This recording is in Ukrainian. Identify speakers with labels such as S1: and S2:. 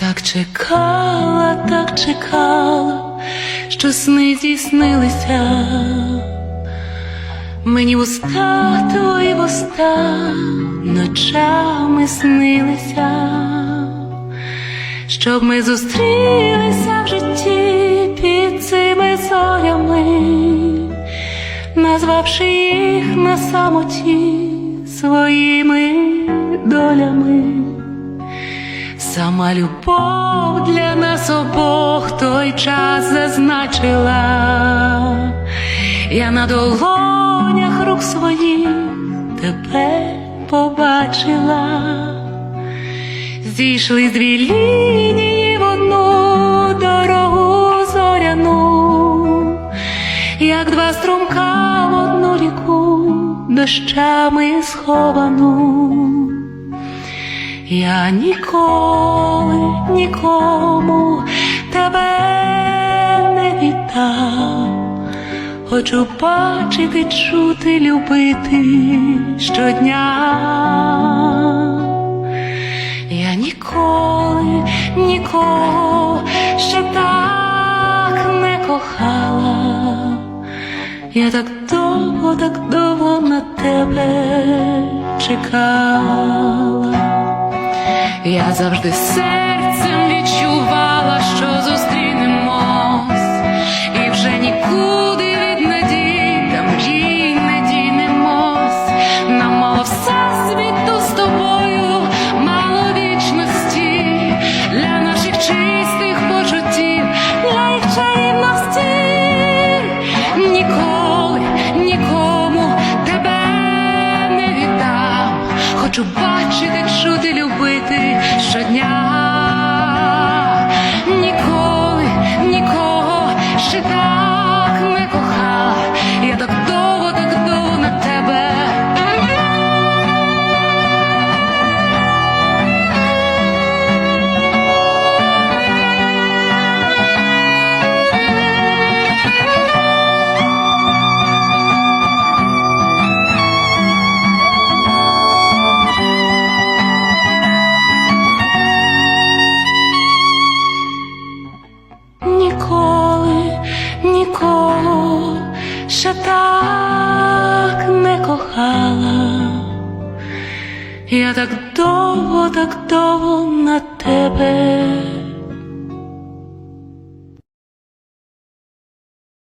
S1: Так чекала, так чекала, що сни здійснилися. Мені вуста твої вуста ночами снилися, щоб ми зустрілися в житті під цими зорями, назвавши їх на самоті своїми долями. Сама любов для нас обох той час зазначила, я на долонях рук своїх тебе побачила, зійшли дві лінії в одну дорогу зоряну, як два струмка в одну ріку дощами сховану. Я ніколи нікому тебе не віддам, хочу бачити, чути, любити щодня. Я ніколи нікого ще так не кохала. Я так довго, так довго на тебе чекала. Я завжди серцем відчувала, що Хочу бачити, чути, любити щодня. Ніколи нікого ще так не кохала. Я так довго, так довго на тебе